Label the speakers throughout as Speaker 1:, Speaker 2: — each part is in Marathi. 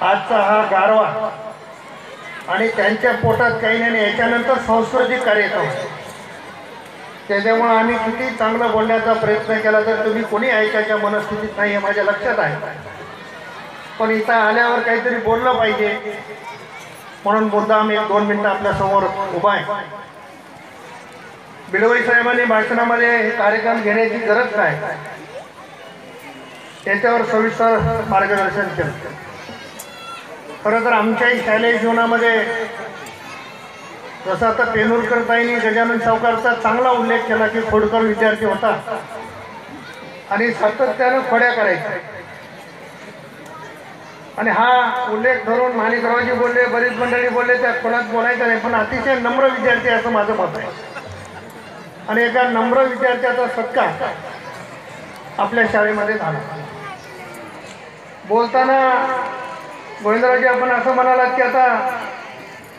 Speaker 1: आजचा हा गारवा आणि त्यांच्या पोटात काही नाही याच्यानंतर सांस्कृतिक कार्यक्रम. त्याच्यामुळं आम्ही किती चांगलं बोलण्याचा प्रयत्न केला तर तुम्ही कोणी ऐकायच्या मनस्थितीत नाही हे माझ्या लक्षात आहे. पण इथं आल्यावर काहीतरी बोललं पाहिजे. म्हणून मुद्दाम एक दोन मिनटं आपल्यासमोर उभा आहे. बिडवई साहेबांनी भाषणामध्ये हे कार्यक्रम घेण्याची गरज काय? त्याच्यावर सविस्तर मार्गदर्शन केलं. खरं तर आमच्याही शालेय जीवनामध्ये जसं आता पेनूरकर ताईंनी गजानन सावकारचा चांगला उल्लेख केला की खोडकर विद्यार्थी होता. आणि सातत्यानं खोड्या करायच्या आणि हा उल्लेख धरून माणिकरावजी बोलले बरीच मंडळी बोलले त्या कोणात बोलायचं नाही पण अतिशय नम्र विद्यार्थी असं माझं मत आहे. आणि एका नम्र विद्यार्थ्याचा सत्कार आपल्या शाळेमध्ये झाला. बोलताना गोविंदरावजी आपण असं म्हणालात की आता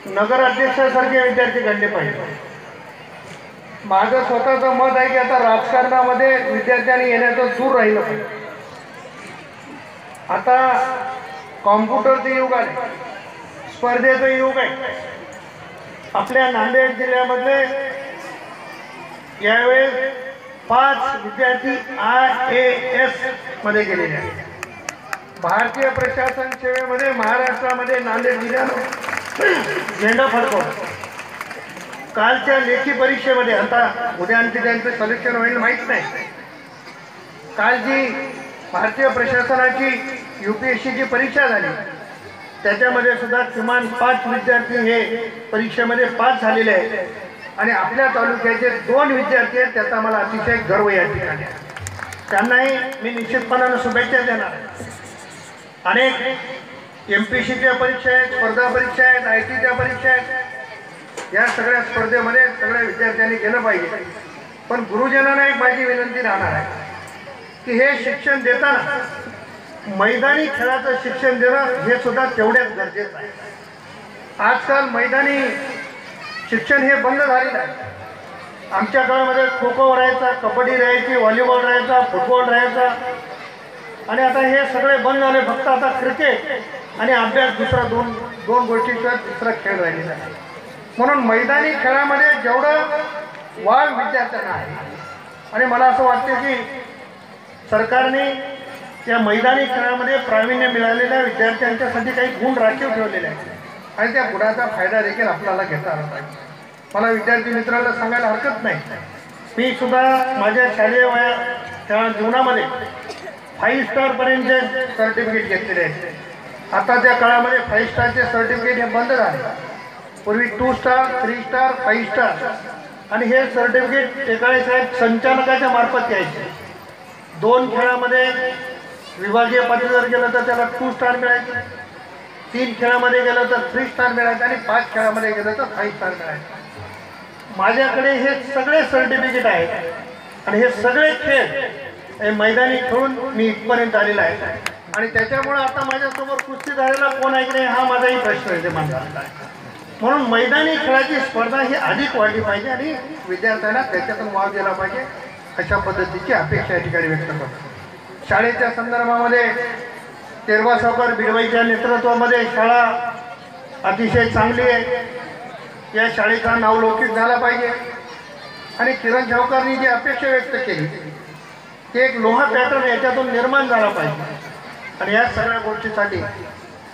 Speaker 1: नगर अध्यक्षासारखे विद्यार्थी घडले पाहिजे. माझं स्वतःचं मत आहे की आता राजकारणामध्ये विद्यार्थ्यांनी येण्याचं सूर राहिलं पाहिजे. आता कॉम्प्युटरचं युग आहे स्पर्धेचं युग आहे. आपल्या नांदेड जिल्ह्यामधले यावेळेस पाच विद्यार्थी आय ए एसमध्ये गेलेले आहेत. भारतीय प्रशासन सेवेमध्ये महाराष्ट्रामध्ये नांदेड जिल्ह्यानं झेंडा फडकवला कालच्या लेखी परीक्षेमध्ये आता उद्या आणखी त्यांचं सलेक्शन होईल माहीत नाही. काल जी भारतीय प्रशासनाची यू पी एस सीची परीक्षा झाली. त्याच्यामध्ये सुद्धा किमान पाच विद्यार्थी हे परीक्षेमध्ये पास झालेले आहेत. आणि आपल्या तालुक्याचे दोन विद्यार्थी आहेत त्याचा मला अतिशय गर्व या ठिकाणी. त्यांनाही मी निश्चितपणानं शुभेच्छा देणार आहे. अनेक एम पी सीच्या परीक्षा आहेत स्पर्धा परीक्षा आहेत आय टीच्या परीक्षा आहेत. या सगळ्या स्पर्धेमध्ये सगळ्या विद्यार्थ्यांनी केलं पाहिजे. पण गुरुजनांना एक माझी विनंती राहणार आहे की हे शिक्षण देताना मैदानी खेळाचं शिक्षण देणं हे सुद्धा तेवढ्याच गरजेचं आहे. आजकाल मैदानी शिक्षण हे बंद झालेलं आहे. आमच्या काळामध्ये खो खो राहायचा कबड्डी राहायची व्हॉलीबॉल राहायचा फुटबॉल राहायचा आणि आता हे सगळे बंद झाले फक्त आता क्रिकेट आणि अभ्यास दुसरा दोन दोन गोष्टीशिवाय दुसरा खेळ राहिलेला आहे म्हणून मैदानी खेळामध्ये जेवढं वाढ विद्यार्थ्यांना आहे आणि मला असं वाटतं की सरकारने त्या मैदानी खेळामध्ये प्रावीण्य मिळालेल्या विद्यार्थ्यांच्यासाठी काही गुण राखीव ठेवलेले आहेत. आणि त्या गुणाचा फायदा देखील आपल्याला घेता आला पाहिजे. मला विद्यार्थी मित्राला सांगायला हरकत नाही. मी सुद्धा माझ्या शालेय वया त्या जीवनामध्ये फाईव्ह स्टारपर्यंतचे सर्टिफिकेट घेतलेले आहेत. आताच्या काळामध्ये फाईव्ह स्टारचे सर्टिफिकेट हे बंद झाले. पूर्वी two star three star five star आणि हे सर्टिफिकेट टेकाळे साहेब संचालकाच्या मार्फत यायचे. दोन खेळामध्ये विभागीय पातळीवर गेलं तर त्याला टू स्टार मिळायचे. तीन खेळामध्ये गेलं तर थ्री स्टार मिळायचं आणि पाच खेळामध्ये गेलं तर फाईव्ह स्टार मिळायचं. माझ्याकडे हे सगळे सर्टिफिकेट आहेत. आणि हे सगळे खेळ मैदानी खेळून मी इथपर्यंत आलेला आहे. आणि त्याच्यामुळे आता माझ्यासमोर कुस्ती झालेला कोण आहे की नाही हा माझाही प्रश्न निर्माण झालेला आहे. म्हणून मैदानी खेळाची स्पर्धा ही अधिक वाढली पाहिजे आणि विद्यार्थ्यांना त्याच्यातून वाव दिला पाहिजे अशा पद्धतीची अपेक्षा या ठिकाणी व्यक्त करतो. शाळेच्या संदर्भामध्ये तेरवा सावकर बिडवाईच्या नेतृत्वामध्ये शाळा अतिशय चांगली आहे. या शाळेचा नावलौकिक झाला पाहिजे. आणि किरण सावकारनी जी अपेक्षा व्यक्त केली की एक लोहा पॅटर्न याच्यातून निर्माण झाला पाहिजे. आणि या सगळ्या गोष्टीसाठी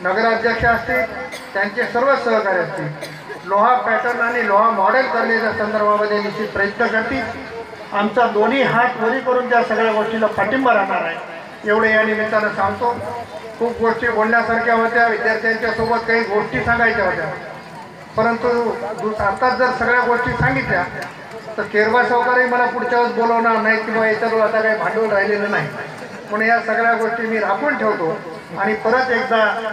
Speaker 1: नगराध्यक्ष असतील त्यांचे सर्व सहकार्य असतील लोहा पॅटर्न आणि लोहा मॉडेल करण्याच्या संदर्भामध्ये निश्चित प्रयत्न करतील. आमचा दोन्ही हात वरी करून त्या सगळ्या गोष्टीला पाठिंबा राहणार आहे. एवढे या निमित्तानं सांगतो. खूप गोष्टी बोलण्यासारख्या होत्या विद्यार्थ्यांच्या सोबत काही गोष्टी सांगायच्या होत्या. परंतु आताच जर सगळ्या गोष्टी सांगितल्या तर केरबा सावकारही मला पुढच्या वेळेस बोलवणार नाही किंवा याच्यावर आता काही भांडवल राहिलेलं नाही. म्हणून या सगळ्या गोष्टी मी राखून ठेवतो आणि परत एकदा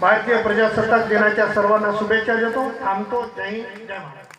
Speaker 1: भारतीय प्रजासत्ताक दिनाच्या सर्वांना शुभेच्छा देतो. थांबतो. जय हिंद. जय महाराज